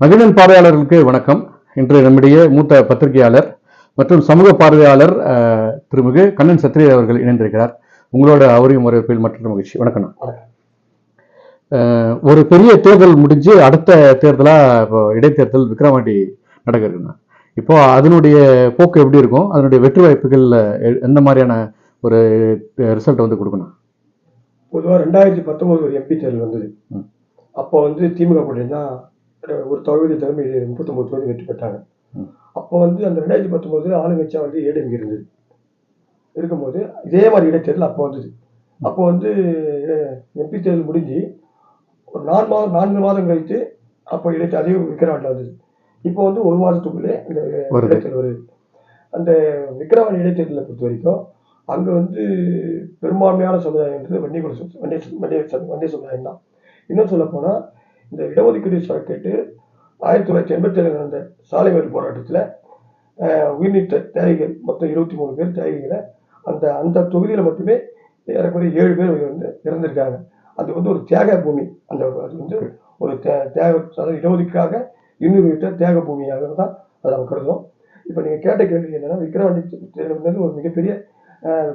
மகிழன் பார்வையாளர்களுக்கு வணக்கம். இன்று நம்முடைய மூத்த பத்திரிகையாளர் மற்றும் சமூக பார்வையாளர் அஹ், திருமிகு கண்ணன் சத்ரி அவர்கள் இணைந்திருக்கிறார். உங்களோட அவரையும் வரவேற்பில் மற்றொரு மகிழ்ச்சி. வணக்கம். ஒரு பெரிய தேர்தல் முடிஞ்சு அடுத்த தேர்தலா இப்போ இடைத்தேர்தல் விக்ரவாண்டி நடக்கிறதுண்ணா இப்போ அதனுடைய போக்கு எப்படி இருக்கும்? அதனுடைய வெற்றி வாய்ப்புகள் எந்த மாதிரியான ஒரு ரிசல்ட் வந்து கொடுக்கணும்? பொதுவாக ரெண்டாயிரத்தி பத்தொம்போது ஒரு எம்பி தேர்தல் வந்தது. அப்போ வந்து திமுக கூட்டணி ஒரு தொகுதி தலைமை முப்பத்தொம்பது தொகுதி வெற்றி பெற்றாங்க. அப்போ வந்து அந்த ரெண்டாயிரத்தி பத்தொம்போது ஆளுங்கட்சியாக வந்து ஏடிஎம்கே இருந்தது. இருக்கும்போது இதே மாதிரி இடைத்தேர்தல் அப்போ வந்தது. அப்போ வந்து எம்பி தேர்தல் முடிஞ்சு ஒரு நான்கு மாதம் நான்கு மாதம் கழித்து அப்போ இடைத்தே அதே விக்கிரவாண்டில் வந்தது. இப்போ வந்து ஒரு மாதத்துக்குள்ளே. இடைத்தேர்தல் வருது. அந்த விக்கிரவாண்டி இடைத்தேர்தலை பொறுத்த வரைக்கும் அங்கே வந்து பெரும்பான்மையான சமுதாயம்ன்றது வன்னியகுல சமு- வன்னிய வன்னிய சமு- வன்னிய சமுதாயம் தான். இன்னும் சொல்ல போனால் இந்த இடஒதுக்கீடு கேட்டு ஆயிரத்தி தொள்ளாயிரத்தி எண்பத்தி ஏழு நடந்த சாலை மறியல் போராட்டத்தில் உயிர்நீத்த தியாகிகள் மொத்தம் இருபத்தி மூணு பேர் தியாகிகளை அந்த அந்த தொகுதியில் மட்டுமே ஏறக்குறைய ஏழு பேர் வந்து இறந்திருக்காங்க. அது வந்து ஒரு தியாக பூமி. அந்த அது வந்து ஒரு தியாக அதாவது இடஒதுக்கீடாக இன்னொரு விட்ட தியாக பூமியாக தான் அதை நம்ம கருதுவோம் இப்போ நீங்கள் கேட்ட கேள்வி என்னென்னா விக்ரவாண்டி தேர்தல் ஒரு மிகப்பெரிய அஹ்,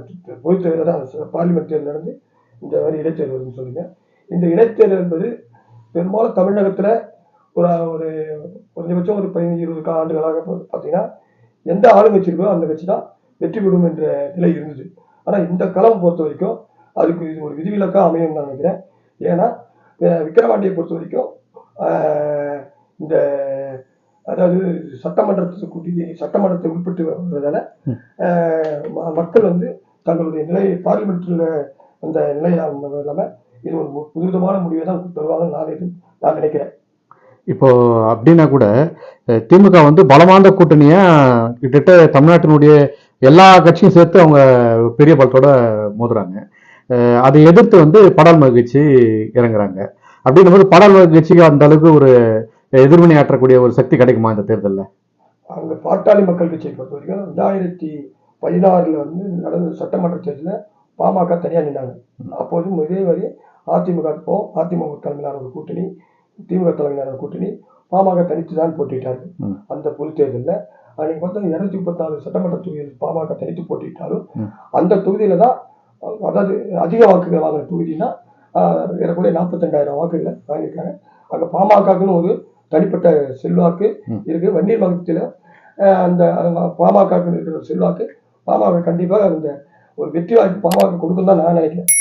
தேர்தல் தான் பார்லிமெண்ட் தேர்தல் நடந்து இந்த மாதிரி இடைத்தேர்தல் வருதுன்னு சொல்லுங்க. இந்த இடைத்தேர்தல் என்பது பெரும்பாலும் தமிழகத்தில் ஒரு ஒரு குறைஞ்சபட்சம் ஒரு பதினஞ்சு இருபது கா- ஆண்டுகளாக பார்த்தீங்கன்னா எந்த ஆளுங்கட்சி இருக்கோ அந்த கட்சி தான் வெற்றி பெறும் என்ற நிலை இருந்தது. ஆனால் இந்த களம் பொறுத்த வரைக்கும் அதுக்கு இது ஒரு விதிவிலக்காக அமையும் நான் நினைக்கிறேன். ஏன்னா விக்கிரவாண்டியை பொறுத்த வரைக்கும் இந்த அதாவது சட்டமன்றத்தை கூட்டி சட்டமன்றத்தை உட்பட்டு ம- மக்கள் வந்து தங்களுடைய நிலை பார்லிமெண்ட்டில் அந்த நிலை இல்லாமல் இது ஒரு புதுவிதமான முடிவை தான் பெறுவாங்கன்னு நான் எதிர்- நான் நினைக்கிறேன். இப்போ அப்படின்னா கூட திமுக வந்து பலமாந்த கூட்டணியா கிட்டத்தட்ட தமிழ்நாட்டினுடைய எல்லா கட்சியும் சேர்த்து அவங்க பெரிய பலத்தோட மோதுறாங்க. அதை எதிர்த்து வந்து படால் மகிழ்ச்சி இறங்குறாங்க. அப்படின்னும் போது படால் மகிழ்ச்சிக்கு அந்த அளவுக்கு ஒரு எதிர்வினை ஆற்றக்கூடிய ஒரு சக்தி கிடைக்குமா இந்த தேர்தலில்? அங்கே பாட்டாளி மக்கள் கட்சியை பொறுத்த வரைக்கும் ரெண்டாயிரத்தி பதினாறில் வந்து நடந்த சட்டமன்ற தேர்தலில் பாமக தனியாக நின்றாங்க அப்போதும் இதே வரி அதிமுக அதிமுக தலைமையிலான ஒரு கூட்டணி திமுக தலைமையிலான ஒரு கூட்டணி பாமக தனித்து தான் போட்டியிட்டார்கள். ம். அந்த பொது தேர்தலில். அன்னைக்கு பார்த்தா இரநூத்தி முப்பத்தாறு சட்டமன்ற தொகுதியில் பாமக தனித்து போட்டியிட்டாலும் ம். அந்த தொகுதியில் தான் அதாவது அதிக வாக்குகள் வாங்கின தொகுதினா ஆஹ், ஏறக்குறைய நாற்பத்தெண்டாயிரம் வாக்குகளை வாங்கியிருக்காங்க. அங்கே பாமகக்குன்னு ஒரு தனிப்பட்ட செல்வாக்கு ம். இருக்கு. வன்னியர் வகுப்பில் அந்த பாமகக்கு இருக்கிற செல்வாக்கு பாமக கண்டிப்பாக அந்த ஒரு வெற்றி வாய்ப்பு பாமக கொடுக்கும் தான் நான் நினைக்கிறேன்.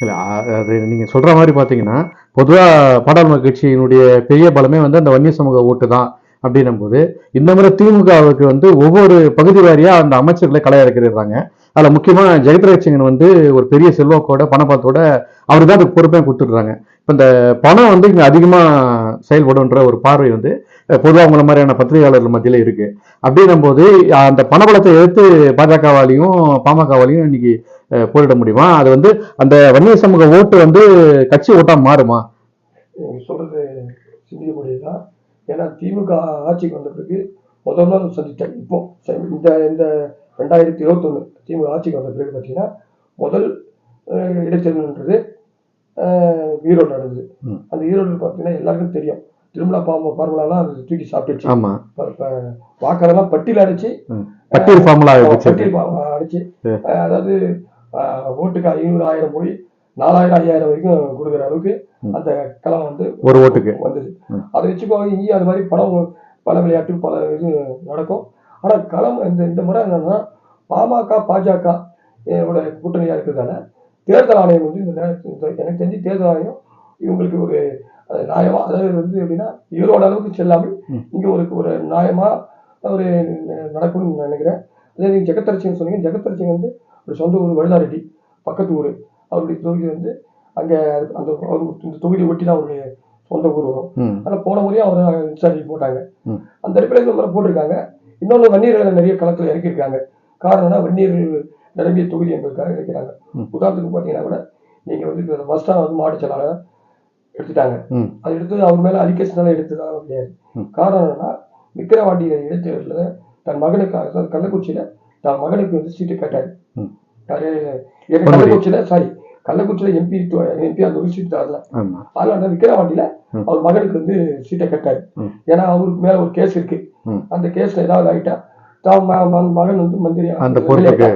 இல்லை அது நீங்கள் சொல்கிற மாதிரி பார்த்தீங்கன்னா பொதுவாக பாடாள் கட்சியினுடைய பெரிய பலமே வந்து அந்த வன்னிய சமூக ஓட்டு தான் அப்படின்னும் போது இந்த முறை திமுகவுக்கு வந்து ஒவ்வொரு பகுதி வாரியாக அந்த அமைச்சர்களை களை இறக்கிறாங்க அதில் முக்கியமாக ஜெகத்ரட்சங்கன் வந்து ஒரு பெரிய செல்வாக்கோட பணபலத்தோட அவர் தான் அதுக்கு பொறுப்பையும் கொடுத்துடுறாங்க. இப்போ இந்த பணம் வந்து இங்கே அதிகமாக செயல்படும்ன்ற ஒரு பார்வை வந்து பொதுவாக உங்களை மாதிரியான பத்திரிகையாளர்கள் மத்தியில் இருக்கு. அப்படின்னும் போது அந்த பணபலத்தை எடுத்து பாஜகவாலையும் பாமகவாலையும் இன்னைக்கு போரிட முடியுமா? அது வந்து அந்த வன்னிய சமூக ஓட்டு வந்து கட்சி ஓட்டா மாறுமா? சொல்றது சிந்திக்கக்கூடியதுதான் ஏன்னா திமுக ஆட்சிக்கு வந்த பிறகு முதல்ல நாள் சந்தித்தேன். இப்போ ச- இந்த இந்த ரெண்டாயிரத்தி இருபத்தொன்று திமுக ஆட்சிக்கு வந்த பிறகு பார்த்தீங்கன்னா முதல் இடைத்தேர்தல்ன்றது ஈரோடு நடந்தது. அந்த ஈரோடு பார்த்தீங்கன்னா எல்லாருக்கும் தெரியும். திருமலா பாம்பு பார்மலாலாம் அது தூக்கி சாப்பிட்டுச்சு ஆமா. வாக்கரெல்லாம் பட்டியல் அடிச்சு. பட்டியல் ஃபார்முலா பட்டியல் அடிச்சு. அதாவது ஓட்டுக்கு ஐநூறு ஆயிரம் போய் நாலாயிரம் ஐயாயிரம் வரைக்கும் கொடுக்குற அளவுக்கு. அந்த களம் வந்து ஒரு ஓட்டுக்கு. வந்தது. அதை வச்சுக்கோ இங்கேயும் அது மாதிரி படம் பல விளையாட்டு பல இது நடக்கும். ஆனால் களம் இந்த இந்த முறை என்னன்னா பாமக பாஜக கூட்டணியாக இருக்கிறதால தேர்தல் ஆணையம் வந்து இந்த எனக்கு தெரிஞ்சு தேர்தல் ஆணையம் இவங்களுக்கு ஒரு நியாயமா அதாவது வந்து எப்படின்னா ஈரோடு அளவுக்கு செல்லாமல். இங்கே ஒரு ஒரு நியாயமா ஒரு நடக்கும்னு நினைக்கிறேன். அதே நீங்கள் ஜெகத்தரசிங்க சொன்னீங்க. ஜெகத்தரசிங்க வந்து ஒரு சொந்த ஊர் வழுதாரெட்டி பக்கத்து ஊர். அவருடைய தொகுதி வந்து அங்கே அந்த அவர் இந்த தொகுதியை ஒட்டி தான் அவருடைய சொந்த ஊர் வரும். ஆனால் போன முறையும் அவர் இன்சார்ஜ் போட்டாங்க. அந்த முறை போட்டிருக்காங்க. இன்னொன்று வன்னியர்களை நிறைய களத்தில் இறக்கியிருக்காங்க. காரணம்னா வன்னியர் நிரம்பிய தொகுதி என்பதற்காக இறக்கிறாங்க ம். உதாரணத்துக்கு பார்த்தீங்கன்னா கூட நீங்கள் வந்து மஸ்டான் வந்து மாவட்ட செயலாளர் எடுத்துட்டாங்க அது எடுத்து அவர் மேலே அலிகேஷனால எடுத்ததாக கிடையாது ம். காரணம் என்னன்னா விக்கிரவாண்டியில் இடைத்தேர்தலில் தன் மகனுக்கு அதாவது கள்ளக்குறிச்சியில தன் மகனுக்கு வந்து சீட்டு கேட்டாரு. யாரு. கள்ளக்குறிச்சியில சாரி கள்ளக்குறிச்சியில எம்பி எம்பி அந்த ஒரு சீட்டு தரல ஆமா அதனால விக்கிரவாண்டியில ம். அவர் மகனுக்கு வந்து சீட்டை கேட்டாரு. ஏன்னா அவருக்கு மேல ஒரு கேஸ் இருக்கு. அந்த கேஸ்ல ஏதாவது ஆயிட்டா தான் மகன் வந்து மந்திரி அந்த பொறுப்புக்கு.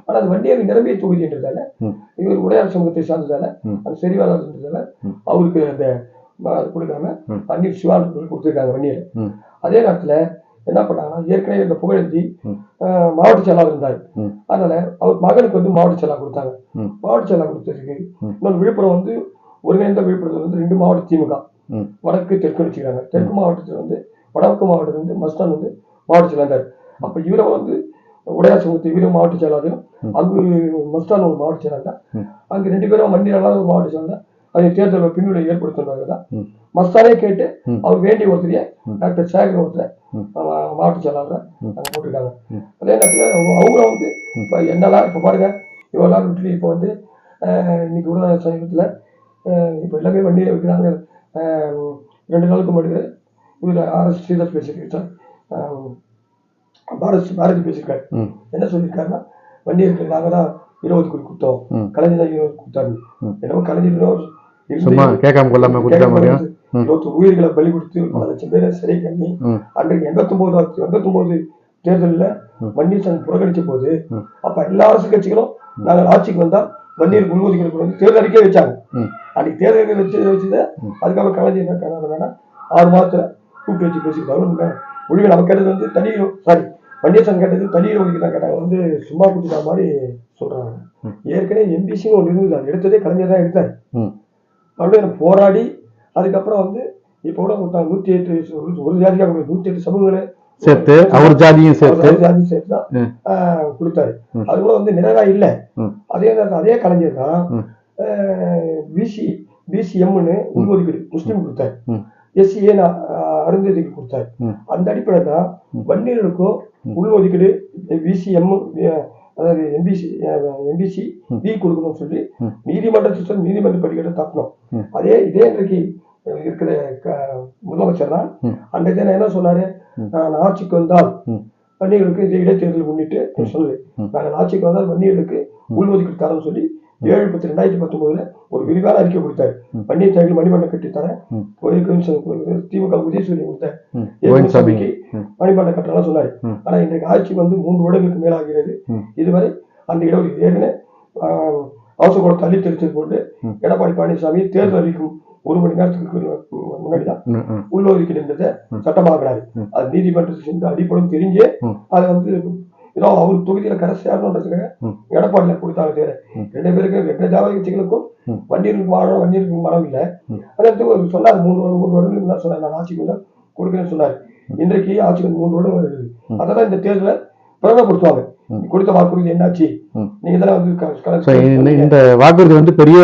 ஆனா அது வண்டியர் நிரம்பிய தொகுதின்றதால ம். இவர் உடையார் சமூகத்தை சார்ந்ததால. அது ம். அவருக்கு அந்த கொடுக்காம. பன்னீர் சிவான் கொடுத்துருக்காங்க வண்டியர். அதே நேரத்துல என்ன பண்ணாங்கன்னா ஏற்கனவே இந்த. அஹ், மாவட்ட செயலாளர் இருந்தார். அதனால அவர் மகனுக்கு வந்து மாவட்ட செயலாளர் கொடுத்தாங்க. மாவட்ட செயலாளர் கொடுத்ததுக்கு. இன்னொரு விழுப்புரம் வந்து ஒருங்கிணைந்த விழுப்புரத்தில் வந்து ரெண்டு மாவட்ட திமுக. வடக்கு தெற்கு வச்சுக்கிறாங்க தெற்கு மாவட்டத்தில் வந்து வடக்கு மாவட்டத்தில் வந்து மஸ்தான் வந்து மாவட்ட செயலாளர் அப்ப இவரை வந்து உடையார் சமூகத்தை இவரும் மாவட்ட செயலாளரும். அங்கு மஸ்தான் ஒரு மாவட்ட செயலாளர். அங்கு ரெண்டு பேரும் மண்டியலாத ஒரு மாவட்ட செயலாளர் அதை தேர்தல் பின்விளை ஏற்படுத்தினாங்க தான். மஸ்தானே கேட்டு. அவர் வேண்டிய ஒருத்தரையே. டாக்டர் சேகர் ஒருத்தர் மாவட்ட செயலாளர். அங்க போட்டிருக்காங்க. அதே நேரத்தில் அவங்களும் வந்து. இப்போ என்னெல்லாம் இப்போ பாருங்க இவெல்லாம் விட்டு இப்போ வந்து இன்னைக்கு கூட சமீபத்தில் இப்போ எல்லாமே வண்டி வைக்கிறாங்க ரெண்டு நாளுக்கு முன்னாடி இவர் ஆர்எஸ் ஸ்ரீதர் ஆஹ், பாரத் பாரதி பேசியிருக்காரு. என்ன சொல்லியிருக்காருன்னா வண்டி இருக்கு நாங்கள் தான் இருபது கோடி கொடுத்தோம். கலைஞர் தான் இருபது கொடுத்தாரு ம். என்னவோ கலைஞர் இன்னும் இருந்து சும்மா கேட்காம கொள்ளாம கொடுத்த மாதிரியும் ம். இருபத்தி உயிர்களை பலி கொடுத்து பல லட்சம் பேரை சிறை பண்ணி ம். அன்றைக்கு எண்பத்தொன்பது எண்பத்தொன்பது தேர்தலில் ம். வன்னியரசன் புறக்கணிச்ச போது. அப்ப எல்லா அரசு கட்சிகளும் நாங்கள் ஆட்சிக்கு வந்தா வன்னியர் முன்மொழிகளுக்கு வந்து தேர்தல் அறிக்கை வச்சாங்க. அன்னைக்கு தேர்தல் அறிக்கை வச்சு வச்சுத ம். அதுக்கப்புறம் கலைஞர் என்ன பண்ணாங்கன்னா ஆறு மாதத்துல கூப்பிட்டு வச்சு பேசிக்கிட்டாங்க முடிவு நம்ம கேட்டது வந்து தனி சாரி வன்னியரசன் கேட்டது தனி ஒதுக்கி தான் கேட்டாங்க வந்து சும்மா கொடுத்துட்ட மாதிரி சொல்றாங்க. ஏற்கனவே எம்பிசின்னு ஒன்று இருந்தது அது எடுத்ததே கலைஞர் தான் எடுத்தார். மறுபடியும் போராடி அதுக்கப்புறம் வந்து இப்போ கூட கொடுத்தாங்க நூத்தி எட்டு ஒரு- ஜாதிக்காக. நூத்தி எட்டு சமூகங்களை சேர்த்து அவர் ஜாதியும் சேர்த்து அவர் ஜாதி சேர்த்து தான் கொடுத்தாரு. அது கூட வந்து நிறைவா இல்லை. அதே நேரத்தில் அதே கலைஞர் தான். பிசி பிசிஎம்னு உள்ஒதுக்கீடு முஸ்லீம் கொடுத்தாரு எஸ்சிஏ அருந்ததிக்கு கொடுத்தாரு. அந்த அடிப்படையில் தான். வன்னியர்களுக்கும். உள்ஒதுக்கீடு பிசிஎம் அதாவது எம்பிசி எம்பிசி. பி கொடுக்கணும்னு சொல்லி. நீதிமன்றத்தில் சொல்லி நீதிமன்ற படிக்கட்டை தாக்கணும் ம். அதே இதே இன்றைக்கு இருக்கிற முதலமைச்சர் தான் ம். அன்றைக்கு தினம் என்ன சொன்னாரு. நான் ஆட்சிக்கு வந்தால். வன்னியர்களுக்கு இந்த இடைத்தேர்தல் முன்னிட்டு சொல்லு. நாங்கள் ஆட்சிக்கு வந்தால் வன்னியர்களுக்கு உள்ஒதுக்கீடு தரோம்னு சொல்லி ஏழு பத்து ரெண்டாயிரத்தி பத்தொன்பதுல ஒரு விரிவான அறிக்கை கொடுத்தாரு. வன்னியர் தேர்தல் மணிமண்டலம் கட்டி தரேன் திமுக உதயசூரி கொடுத்தார் சபைக்கு. மணிமண்டலம் கட்டலாம் சொன்னாரு. ஆனா இன்றைக்கு ஆட்சிக்கு வந்து மூன்று வருடங்களுக்கு மேலாகிறது. இதுவரை அந்த இடஒதுக்கீடு ஏற்கனவே ஆஹ், அவசர கூட தள்ளி தெரிச்சது போட்டு. எடப்பாடி பழனிசாமி தேர்தல் அறிவிக்கும் ஒரு மணி நேரத்துக்கு முன்னாடி தான் ம், ம். உள்ளொதுக்கீடுன்றதை ம். சட்டமாக்குறாரு. அது நீதிமன்றத்தில் சென்று அடிப்படும் தெரிஞ்சே. அதை வந்து ஏதோ அவர் தொகுதியில ம். எடப்பாடியில ம். ரெண்டு பேருக்கு ரெண்டு ஜாதக கட்சிகளுக்கும் ம். வண்டியருக்கு வாழணும் வண்டியருக்கு மனம் இல்லை. அதற்கு ஒரு சொன்னார் மூணு வருடம் மூணு வருடங்களுக்கு நான் சொன்னேன் நான் ஆட்சிக்கு வந்தா கொடுக்குறேன்னு சொன்னார் இன்றைக்கு ஆட்சிக்கு மூணு வருடம் வருது. அதெல்லாம் இந்த தேர்தலை பிரகடப்படுத்துவாங்க ம். நீ கொடுத்த வாக்குறுதி என்னாச்சு. நீங்க தானே வந்து இந்த வாக்குறுதி வந்து பெரிய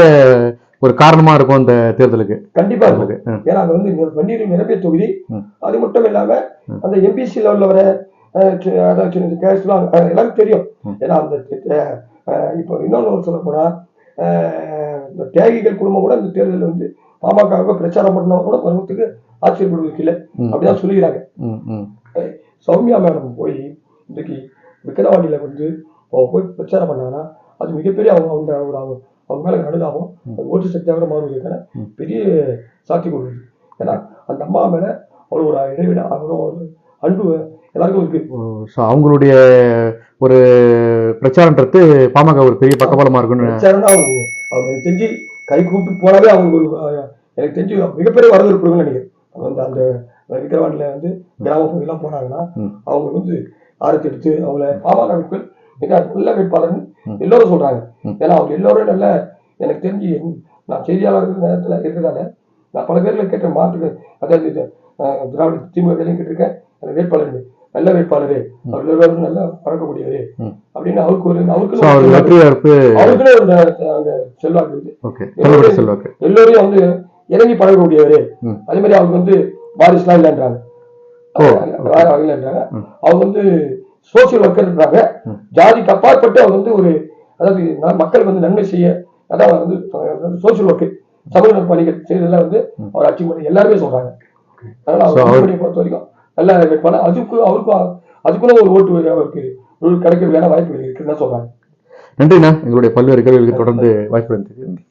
ஒரு காரணமா இருக்கும் இந்த தேர்தலுக்கு கண்டிப்பா. ம். ஏன்னா அது வந்து வண்டியூர் நிரம்பிய தொகுதி. அது மட்டும் இல்லாம. அந்த எம்பிசி லெவல்ல வர அதாவது கேஸ்லாம் அஹ், எல்லாருக்கும் தெரியும். ஏன்னா அந்த இப்போ இன்னொன்று சொல்ல போனா அஹ், இந்த தியாகிகள் குடும்பம் கூட இந்த தேர்தலில் வந்து பாமக பிரச்சாரம் பண்ணவங்க கூட வருவதற்கு ஆச்சரியப்படுவதற்கு இல்லை. அப்படிதான் சொல்லுகிறாங்க. சௌமியா மேடம் போய் இன்றைக்கு விக்கிரவாண்டியில வந்து அவங்க போய் பிரச்சாரம் பண்ணாங்கன்னா அது மிகப்பெரிய அவங்க அவங்க ஒரு அவங்க அவங்க மேல அனுதாபம் அது ஓட்டு சக்தியாக மாறுவதற்கான. பெரிய சாத்தியம் இருக்கு ஏன்னா அந்த அம்மா மேல அவ்வளோ ஒரு இடைவிட அவ்வளோ ஒரு அன்பு எல்லாருக்கும் இருக்கு so அவங்களுடைய ஒரு பிரச்சாரன்றது பாமக ஒரு பெரிய பக்கபலமா இருக்கும்னு பிரச்சாரம்னா அவங்க தெரிஞ்சு கை கூப்பிட்டு போனாவே அவங்க ஒரு எனக்கு தெரிஞ்சு மிகப்பெரிய வரவேற்பு இருக்கும்னு நினைக்கிறேன் அந்த அந்த விக்கிரவாண்டியில வந்து கிராம பகுதியெல்லாம் போனாங்கன்னா. அவங்க வந்து ஆரத்தி எடுத்து அவங்கள பாமக மக்கள் மிக நல்ல வேட்பாளர்னு. எல்லோரும் சொல்றாங்க. ஏன்னா அவங்க எல்லோரும் நல்ல எனக்கு தெரிஞ்சு நான் செய்தியாளர் நேரத்தில் இருக்கிறதால நான் பல பேர்ல கேட்ட மாற்றுக்கு அதாவது திராவிட திமுக கேட்டிருக்கேன் வேட்பாளர் நல்ல வேட்பாளரு. அவர் எல்லோரும் நல்லா பழக்கக்கூடியவரு. அப்படின்னு அவருக்கு ஒரு ஸோ அவருக்குன்னு அவர் ஒரு வெற்றி வாய்ப்பு அவருக்குன்னு ஒரு ந- அங்க செல்வாக்கு செல்வாக்கு. எல்லோரையும் வந்து இறங்கி பழகக்கூடியவரு. அதே மாதிரி அவருக்கு வந்து வாரிசுலாம் இல்லைன்றாங்க. ஓ, அவங்க இல்லைன்றாங்க. அவங்க வந்து சோசியல் ஒர்க்கர்ன்றாங்க. ஜாதிக்கு அப்பாற்பட்டு அவங்க வந்து ஒரு அதாவது மக்களுக்கு வந்து நன்மை செய்ய அதான் வந்து சோசியல் ஒர்க்கு சமூக பணிகள் செய்யறதுல வந்து. அவர் அச்சீவ் பண்ணி எல்லாருமே சொல்றாங்க. அதனால பொறுத்த வரைக்கும் நல்ல வேட்பாளர் அதுக்கு அவருக்கும் அதுக்குள்ள ஒரு ஓட்டு அவருக்கு கிடைக்க கிடைக்கிறதுக்கான வாய்ப்புகள் இருக்குன்னு தான் சொல்றாங்க. நன்றிண்ணா. எங்களுடைய பல்வேறு கேள்விகளுக்கு தொடர்ந்து வாய்ப்பு இருந்தது